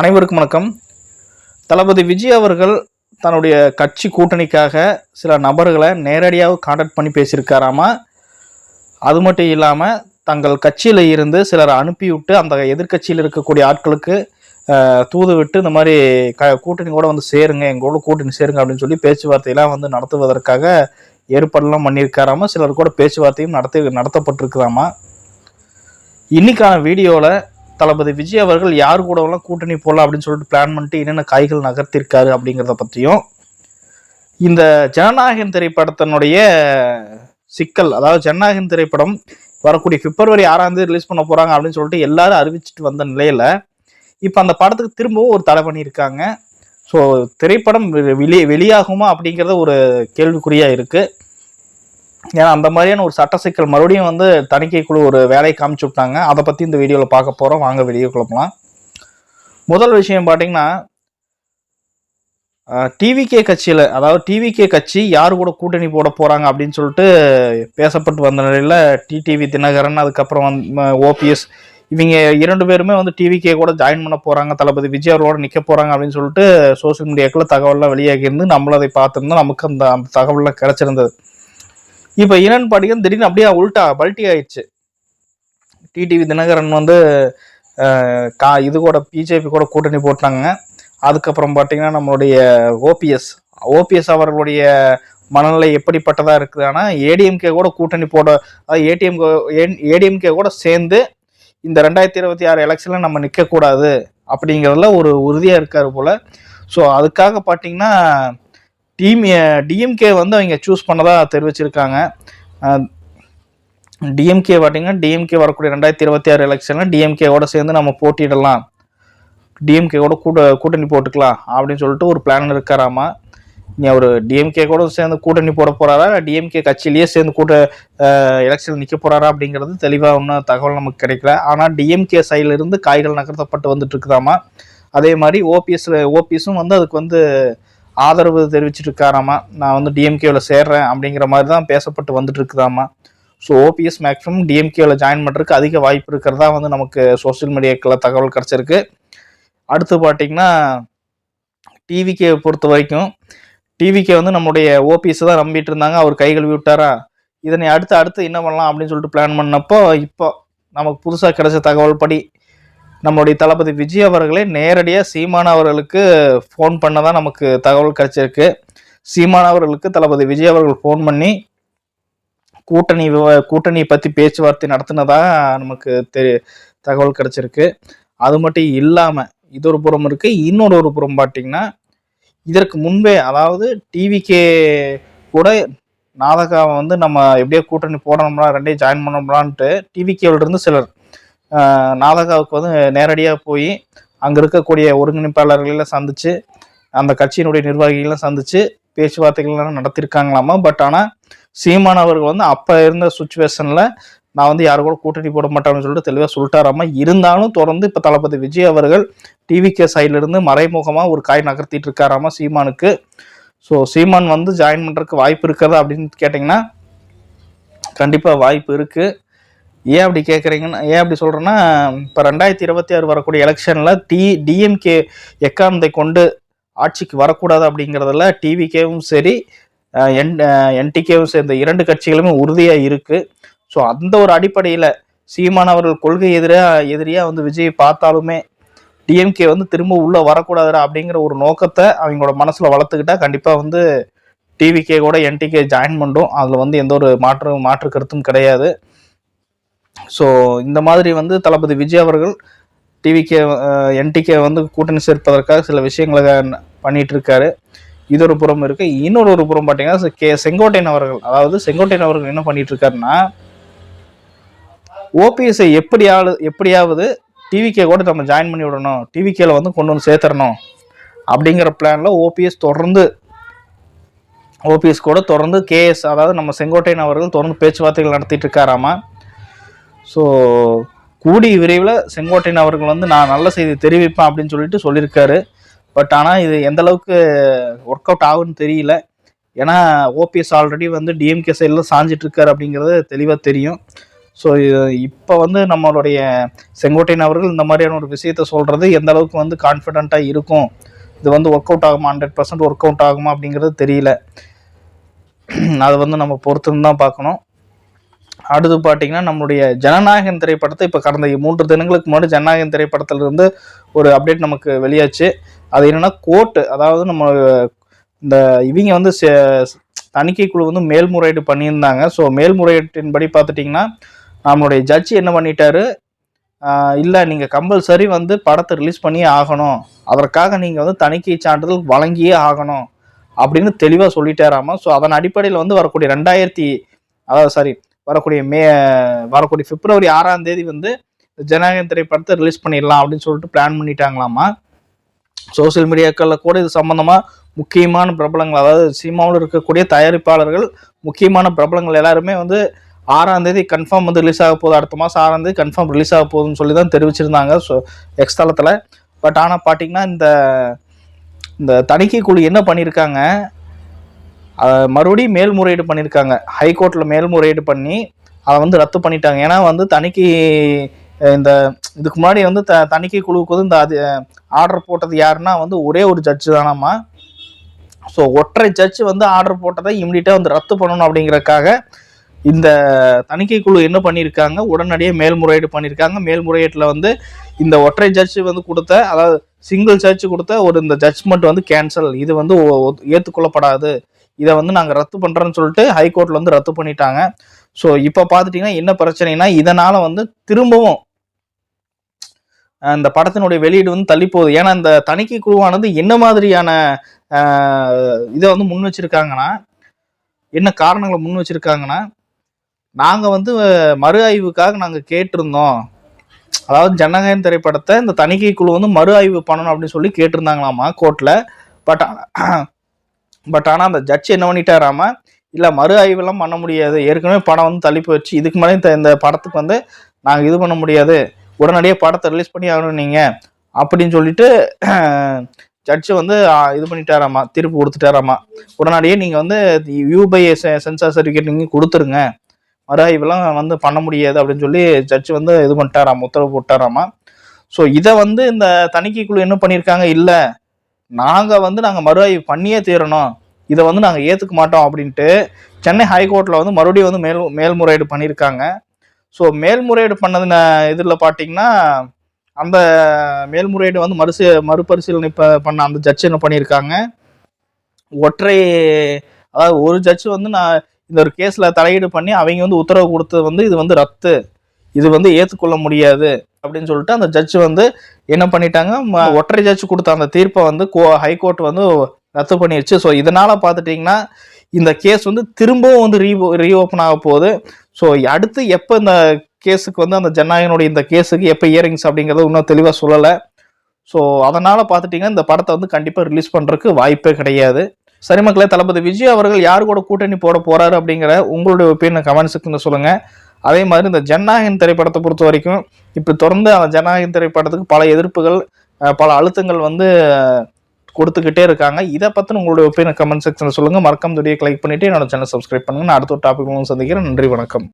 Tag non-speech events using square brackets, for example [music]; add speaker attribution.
Speaker 1: அனைவருக்கும் வணக்கம். தளபதி விஜய் அவர்கள் தன்னுடைய கட்சி கூட்டணிக்காக சில நபர்களை நேரடியாக கான்டாக்ட் பண்ணி பேசியிருக்காராமா? அது மட்டும் இல்லாமல் தங்கள் கட்சியில் இருந்து சிலரை அனுப்பிவிட்டு அந்த எதிர்க்கட்சியில் இருக்கக்கூடிய ஆட்களுக்கு தூது விட்டு இந்த மாதிரி க கூட்டணி கூட வந்து சேருங்க எங்களோட கூட்டணி சேருங்க அப்படின்னு சொல்லி பேச்சுவார்த்தையெல்லாம் வந்து நடத்துவதற்காக ஏற்பாடெல்லாம் பண்ணியிருக்காராமா? சிலர் கூட பேச்சுவார்த்தையும் நடத்தி நடத்தப்பட்டிருக்குதாமா? இன்னைக்கான வீடியோவில் தளபதி விஜய் அவர்கள் யார் கூடவெல்லாம் கூட்டணி போடலாம் அப்படின்னு சொல்லிட்டு பிளான் பண்ணிட்டு என்னென்ன காய்கள் நகர்த்திருக்காரு அப்படிங்கிறத பற்றியும் இந்த ஜனநாயகன் திரைப்படத்தினுடைய சிக்கல் அதாவது ஜனநாயகன் திரைப்படம் வரக்கூடிய பிப்ரவரி ஆறாம் தேதி ரிலீஸ் பண்ண போகிறாங்க அப்படின்னு சொல்லிட்டு எல்லாரும் அறிவிச்சிட்டு வந்த நிலையில் இப்போ அந்த படத்துக்கு திரும்பவும் ஒரு தடை பண்ணியிருக்காங்க ஸோ திரைப்படம் வெ- வெளி வெளியாகுமா அப்படிங்கிறத ஒரு கேள்விக்குறியாக இருக்குது ஏன்னா அந்த மாதிரியான ஒரு சட்ட சிக்கல் மறுபடியும் வந்து தணிக்கை குழு ஒரு வேலையை காமிச்சு விட்டாங்க. அதை பற்றி இந்த வீடியோவில் பார்க்க போகிறோம் வாங்க வெளியே குழப்பலாம் முதல் விஷயம் பார்த்தீங்கன்னா டிவிகே கட்சியில் அதாவது டிவிகே கட்சி யார் கூட கூட்டணி போட போகிறாங்க அப்படின்னு சொல்லிட்டு பேசப்பட்டு வந்த நிலையில் டிடிவி தினகரன் அதுக்கப்புறம் வந்து ஓபிஎஸ் இவங்க இரண்டு பேருமே வந்து டிவிகே கூட ஜாயின் பண்ண போகிறாங்க தளபதி விஜய் அவரோட நிற்க போகிறாங்க அப்படின்னு சொல்லிட்டு சோஷியல் மீடியாக்குள்ள தகவல்லாம் வெளியாகி இருந்து நம்மளும் அதை பார்த்துருந்தோம். நமக்கு அந்த அந்த தகவல்லாம் கிடைச்சிருந்தது. இப்போ என்னன்னு பார்த்தீங்கன்னா திடீர்னு அப்படியே உள்டா பல்ட்டி ஆயிடுச்சு. டிடிவி தினகரன் வந்து கா இது கூட பிஜேபி கூட கூட்டணி போட்டாங்க. அதுக்கப்புறம் பார்த்தீங்கன்னா நம்மளுடைய ஓபிஎஸ் ஓபிஎஸ் அவர்களுடைய மனநிலை எப்படிப்பட்டதா இருக்குதுன்னா ஏடிஎம்கே கூட கூட்டணி போட அதாவது ஏடிஎம் ஏடிஎம்கே கூட சேர்ந்து இந்த ரெண்டாயிரத்தி இருபத்தி ஆறு எலெக்ஷனில் நம்ம நிற்கக்கூடாது அப்படிங்கிறதுல ஒரு உறுதியாக இருக்கார் போல். ஸோ அதுக்காக பார்த்தீங்கன்னா டீம் டிஎம்கே வந்து அவங்க சூஸ் பண்ணதாக தெரிவிச்சிருக்காங்க. டிஎம்கே பார்த்தீங்கன்னா டிஎம்கே வரக்கூடிய ரெண்டாயிரத்தி இருபத்தி ஆறு எலெக்ஷனில் டிஎம்கேவோட சேர்ந்து நம்ம போட்டியிடலாம். டிஎம்கேவோட கூட கூட்டணி போட்டுக்கலாம் அப்படின்னு சொல்லிட்டு ஒரு பிளான் இருக்காராமா? நீ அவர் டிஎம்கே கூட சேர்ந்து கூட்டணி போட போகிறாரா டிஎம்கே கட்சியிலேயே சேர்ந்து கூட்ட எலெக்ஷன் நிற்க போகிறாரா அப்படிங்கிறது தெளிவாக ஒன்றும் தகவல் நமக்கு கிடைக்கல. ஆனால் டிஎம்கே சைடிலிருந்து காய்கள் நகர்த்தப்பட்டு வந்துட்டு இருக்குதாமா? அதே மாதிரி ஓபிஎஸ் ஓபிஎஸும் வந்து அதுக்கு வந்து ஆதரவு தெரிவிச்சிட்டு இருக்காராமா நான் வந்து டிஎம்கேவில் சேர்றேன் அப்படிங்கிற மாதிரி தான் பேசப்பட்டு வந்துட்டு இருக்குதாமா ஸோ ஓபிஎஸ் மேக்ஸிமம் டிஎம்கேவில் ஜாயின் பண்ணுறதுக்கு அதிக வாய்ப்பு இருக்கிறதா வந்து நமக்கு சோஷியல் மீடியாக்கில் தகவல் கிடச்சிருக்கு. அடுத்து பார்த்தீங்கன்னா டிவிகே பொறுத்த வரைக்கும் டிவிகே வந்து நம்முடைய ஓபிஎஸ் தான் நம்பிட்டு இருந்தாங்க அவர் கைகள் விட்டாரா? இதனை அடுத்து அடுத்து என்ன பண்ணலாம் அப்படின்னு சொல்லிட்டு பிளான் பண்ணப்போ இப்போ நமக்கு புதுசாக கிடைச்ச தகவல் படி நம்முடைய தளபதி விஜய் அவர்களே நேரடியாக சீமான் அவர்களுக்கு ஃபோன் பண்ணதான் நமக்கு தகவல் கிடைச்சிருக்கு. சீமான் அவர்களுக்கு தளபதி விஜய் அவர்கள் ஃபோன் பண்ணி கூட்டணி விவ- பற்றி பேச்சுவார்த்தை நடத்தினதாக நமக்கு தெரிய தகவல் கிடைச்சிருக்கு. அது மட்டும் இல்லாமல் இது ஒரு புறம் இருக்குது இன்னொரு ஒரு புறம் பார்த்தீங்கன்னா இதற்கு முன்பே அதாவது டிவிகே கூட நாதகாவை வந்து நம்ம எப்படியோ கூட்டணி போடணும்னா ரெண்டையும் ஜாயின் பண்ணோம்லான்ட்டு டிவிகேவிலிருந்து சிலர் நாதகாவுக்கு வந்து நேரடியாக போய் அங்கே இருக்கக்கூடிய ஒருங்கிணைப்பாளர்களெல்லாம் சந்திச்சு அந்த கட்சியினுடைய நிர்வாகிகள்லாம் சந்திச்சு பேச்சுவார்த்தைகள்லாம் நடத்தியிருக்காங்களாமா பட் ஆனால் சீமான் அவர்கள் வந்து அப்போ இருந்த சுச்சுவேஷனில் நான் வந்து யாரு கூட கூட்டணி போட மாட்டேன்னு சொல்லிட்டு தெளிவாக சொல்லிட்டாராமா. இருந்தாலும் தொடர்ந்து இப்போ தளபதி விஜய் அவர்கள் டிவிகே சைட்ல இருந்து மறைமுகமாக ஒரு காய் நகர்த்திட்டு இருக்காராமா சீமானுக்கு. ஸோ சீமான் வந்து ஜாயின் பண்ணுறதுக்கு வாய்ப்பு இருக்கிறதா அப்படின்னு கேட்டிங்கன்னா கண்டிப்பாக வாய்ப்பு இருக்குது ஏன் அப்படி கேட்குறீங்கன்னா ஏன் அப்படி சொல்கிறேன்னா இப்போ ரெண்டாயிரத்தி இருபத்தி ஆறு வரக்கூடிய எலெக்ஷனில் டி டிஎம்கே எக்காரணத்தை கொண்டு ஆட்சிக்கு வரக்கூடாது அப்படிங்கிறதுல டிவிகேவும் சரி என் என்டிகேவும் சேர்ந்த இரண்டு கட்சிகளுமே உறுதியாக இருக்குது ஸோ அந்த ஒரு அடிப்படையில் சீமான் அவர்கள் கொள்கை எதிராக எதிரியாக வந்து விஜய் பார்த்தாலுமே டிஎம்கே வந்து திரும்ப உள்ளே வரக்கூடாதுடா அப்படிங்கிற ஒரு நோக்கத்தை அவங்களோட மனசில் வளர்த்துக்கிட்டா கண்டிப்பாக வந்து டிவிகே கூட என்டிகே ஜாயின் பண்ணும் அதில் வந்து எந்த ஒரு மாற்று மாற்று கருத்தும் கிடையாது. ஸோ இந்த மாதிரி வந்து தளபதி விஜய் அவர்கள் டிவிகே என்டிகே வந்து கூட்டணி சேர்ப்பதற்காக சில விஷயங்களை பண்ணிட்டு இருக்காரு இது ஒரு புறம் இருக்கு. இன்னொரு ஒரு புறம் பார்த்தீங்கன்னா கே செங்கோட்டையன் அவர்கள் அதாவது செங்கோட்டையன் அவர்கள் என்ன பண்ணிட்டு இருக்காருன்னா ஓபிஎஸ்ஐ எப்படியாவது எப்படியாவது டிவிகே கூட நம்ம ஜாயின் பண்ணி விடணும். டிவிகேல வந்து கொண்டு வந்து சேர்த்துடணும் அப்படிங்கிற பிளான்ல ஓபிஎஸ் தொடர்ந்து ஓபிஎஸ் கூட தொடர்ந்து கேஎஸ் அதாவது நம்ம செங்கோட்டையன் அவர்கள் தொடர்ந்து பேச்சுவார்த்தைகள் நடத்திட்டு இருக்காராமா ஸோ கூடி விரைவில் செங்கோட்டையன் அவர்கள் வந்து நான் நல்ல செய்தி தெரிவிப்பேன் அப்படின்னு சொல்லிட்டு சொல்லியிருக்காரு. பட் ஆனால் இது எந்த அளவுக்கு ஒர்க் அவுட் ஆகுன்னு தெரியல. ஏன்னா ஓபிஎஸ் ஆல்ரெடி வந்து டிஎம்கே சைடில் சாஞ்சிட்டு இருக்காரு அப்படிங்கிறது தெளிவாக தெரியும். ஸோ இப்போ வந்து நம்மளுடைய செங்கோட்டையன் அவர்கள் இந்த மாதிரியான ஒரு விஷயத்த சொல்கிறது எந்த அளவுக்கு வந்து கான்ஃபிடென்ட்டாக இருக்கும்? இது வந்து ஒர்க் அவுட் ஆகுமா? ஹண்ட்ரட் பர்சன்ட் ஒர்க் அவுட் ஆகுமா அப்படிங்கிறது தெரியல. [clears throat] அதை வந்து நம்ம பொறுத்துன்னு தான் பார்க்கணும். அடுத்து பார்த்தீங்கன்னா நம்மளுடைய ஜனநாயகன் திரைப்படத்தை இப்போ கடந்த மூன்று தினங்களுக்கு முன்னாடி ஜனநாயகன் திரைப்படத்திலிருந்து ஒரு அப்டேட் நமக்கு வெளியாச்சு. அது என்னென்னா கோர்ட்டு அதாவது நம்ம இந்த இவங்க வந்து தணிக்கை குழு வந்து மேல்முறையீடு பண்ணியிருந்தாங்க. ஸோ மேல்முறையீட்டின்படி பார்த்துட்டிங்கன்னா நம்மளுடைய ஜட்ஜி என்ன பண்ணிட்டாரு? இல்லை நீங்கள் கம்பல்சரி வந்து படத்தை ரிலீஸ் பண்ணியே ஆகணும். அதற்காக நீங்கள் வந்து தணிக்கை சான்றிதழ் வழங்கியே ஆகணும் அப்படின்னு தெளிவாக சொல்லிட்டாராமா. ஸோ அதன் அடிப்படையில் வந்து வரக்கூடிய ரெண்டாயிரத்தி அதாவது சாரி வரக்கூடிய மே வரக்கூடிய பிப்ரவரி ஆறாம் தேதி வந்து ஜனநாயகம் திரைப்படத்தை ரிலீஸ் பண்ணிடலாம் அப்படின்னு சொல்லிட்டு பிளான் பண்ணிட்டாங்களாமா? சோஷியல் மீடியாக்களில் கூட இது சம்மந்தமாக முக்கியமான பிரபலங்கள் அதாவது சினிமாவில் இருக்கக்கூடிய தயாரிப்பாளர்கள் முக்கியமான பிரபலங்கள் எல்லாருமே வந்து ஆறாம் தேதி கன்ஃபார்ம் வந்து ரிலீஸ் ஆக போகுது. அடுத்த மாதம் ஆறாம் தேதி கன்ஃபார்ம் ரிலீஸ் ஆக போகுதுன்னு சொல்லி தான் தெரிவிச்சிருந்தாங்க. ஸோ எக்ஸ் தளத்தில். பட் ஆனால் பார்த்தீங்கன்னா இந்த இந்த தணிக்கை குழு என்ன பண்ணியிருக்காங்க? மறுபடியும் மேல்முறையீடு பண்ணியிருக்காங்க ஹைகோர்ட்டில் மேல்முறையீடு பண்ணி அதை வந்து ரத்து பண்ணிட்டாங்க. ஏன்னா வந்து தணிக்கை இந்த இதுக்கு முன்னாடி வந்து த தணிக்கை குழுவுக்கு வந்து இந்த அது ஆர்டர் போட்டது யாருன்னா வந்து ஒரே ஒரு ஜட்ஜு தானாம்மா. ஸோ ஒற்றை ஜட்ஜ் வந்து ஆர்டர் போட்டதை இம்மிடியட்டாக வந்து ரத்து பண்ணணும் அப்படிங்கறக்காக இந்த தணிக்கை குழு என்ன பண்ணியிருக்காங்க? உடனடியாக மேல்முறையீடு பண்ணியிருக்காங்க. மேல்முறையீட்டில் வந்து இந்த ஒற்றை ஜட்ஜ் வந்து கொடுத்த அதாவது சிங்கிள் ஜட்ஜ் கொடுத்த ஒரு இந்த ஜட்ஜ்மெண்ட் வந்து கேன்சல் இது வந்து ஏற்றுக்கொள்ளப்படாது இதை வந்து நாங்கள் ரத்து பண்ணுறோன்னு சொல்லிட்டு ஹைகோர்ட்டில் வந்து ரத்து பண்ணிட்டாங்க. ஸோ இப்போ பார்த்துட்டிங்கன்னா என்ன பிரச்சனைனா இதனால் வந்து திரும்பவும் அந்த படத்தினுடைய வெளியீடு வந்து தள்ளி போகுது. ஏன்னா இந்த தணிக்கை குழுவானது என்ன மாதிரியான இதை வந்து முன் வச்சிருக்காங்கன்னா என்ன காரணங்களை முன் வச்சிருக்காங்கன்னா நாங்கள் வந்து மறு ஆய்வுக்காக நாங்கள் கேட்டிருந்தோம். அதாவது ஜனநாயகன் திரைப்படத்தை இந்த தணிக்கை குழு வந்து மறு ஆய்வு பண்ணணும் அப்படின்னு சொல்லி கேட்டிருந்தாங்களாமா கோர்ட்டில் பட் பட் ஆனால் அந்த ஜட்ஜ் என்ன பண்ணிட்டாராமா இல்லை மறு ஆய்வெல்லாம் பண்ண முடியாது. ஏற்கனவே படம் வந்து தள்ளி போயிடுச்சு இதுக்கு மேலே இந்த இந்த படத்துக்கு வந்து நாங்கள் இது பண்ண முடியாது. உடனடியாக படத்தை ரிலீஸ் பண்ணி ஆகணும் நீங்கள் அப்படின்னு சொல்லிட்டு [clears throat] ஜட்ஜு வந்து இது பண்ணிட்டாராமா தீர்ப்பு கொடுத்துட்டாராமா உடனடியே நீங்கள் வந்து யூபை சென்சார் சர்டிஃபிகேட் நீங்கள் கொடுத்துருங்க. மறு ஆய்வெல்லாம் வந்து பண்ண முடியாது அப்படின்னு சொல்லி ஜட்ஜ் வந்து இது பண்ணிட்டாராம் உத்தரவு போட்டாராமா ஸோ இதை வந்து இந்த தணிக்கை குழு என்ன பண்ணியிருக்காங்க? இல்லை. நாங்கள் வந்து நாங்கள் மறு ஆய்வு பண்ணியே தீரணும். இதை வந்து நாங்கள் ஏற்றுக்க மாட்டோம் அப்படின்ட்டு சென்னை ஹைகோர்ட்டில் வந்து மறுபடியும் வந்து மேல் மேல்முறையீடு பண்ணியிருக்காங்க. ஸோ மேல்முறையீடு பண்ணதுன இதில் பார்த்தீங்கன்னா அந்த மேல்முறையீடு வந்து மறுசீ மறுபரிசீலனை ப- பண்ண அந்த ஜட்ஜ் என்ன பண்ணியிருக்காங்க? ஒற்றை அதாவது ஒரு ஜட்ஜ் வந்து நான் இந்த ஒரு கேஸில் தலையீடு பண்ணி அவங்க வந்து உத்தரவு கொடுத்தது வந்து இது வந்து ரத்து. இது வந்து ஏற்றுக்கொள்ள முடியாது. அப்படின்னு சொல்லிட்டு அந்த ஜட்ஜ் வந்து என்ன பண்ணிட்டாங்க? ம- ஒற்றை ஜட்ஜ் கொடுத்த அந்த தீர்ப்பை வந்து கோ ஹைகோர்ட் வந்து ரத்து பண்ணிடுச்சு ஸோ இதனால பார்த்துட்டிங்கன்னா இந்த கேஸ் வந்து திரும்பவும் வந்து ரீ ரீஓப்பன் ஆக போகுது. ஸோ அடுத்து எப்போ இந்த கேஸுக்கு வந்து அந்த ஜனநாயகனுடைய இந்த கேஸுக்கு எப்போ இயரிங்ஸ் அப்படிங்கிறத இன்னும் தெளிவாக சொல்லலை. ஸோ அதனால் பார்த்துட்டிங்கன்னா இந்த படத்தை வந்து கண்டிப்பாக ரிலீஸ் பண்ணுறதுக்கு வாய்ப்பே கிடையாது. சரி மக்களே தளபதி விஜய் அவர்கள் யார் கூட கூட்டணி போட போகிறாரு அப்படிங்கிற உங்களுடைய ஒப்பீனியன் கமெண்ட்ஸுக்குன்னு சொல்லுங்கள் அதே மாதிரி இந்த ஜனநாயகன் திரைப்படத்தை பொறுத்த வரைக்கும் இப்போ தொடர்ந்து அந்த ஜனநாயகன் திரைப்படத்துக்கு பல எதிர்ப்புகள் பல அழுத்தங்கள் வந்து கொடுத்துக்கிட்டே இருக்காங்க. இதை பற்றின உங்களுடைய ஒப்பீனியன் கமெண்ட் செக்ஷனில் சொல்லுங்கள் மறக்காம வீடியோ லைக் பண்ணிவிட்டு என்னோட சேனல் சப்ஸ்கிரைப் பண்ணுங்கள் நான் அடுத்த ஒரு டாபிக் சந்திக்கிறேன். நன்றி வணக்கம்.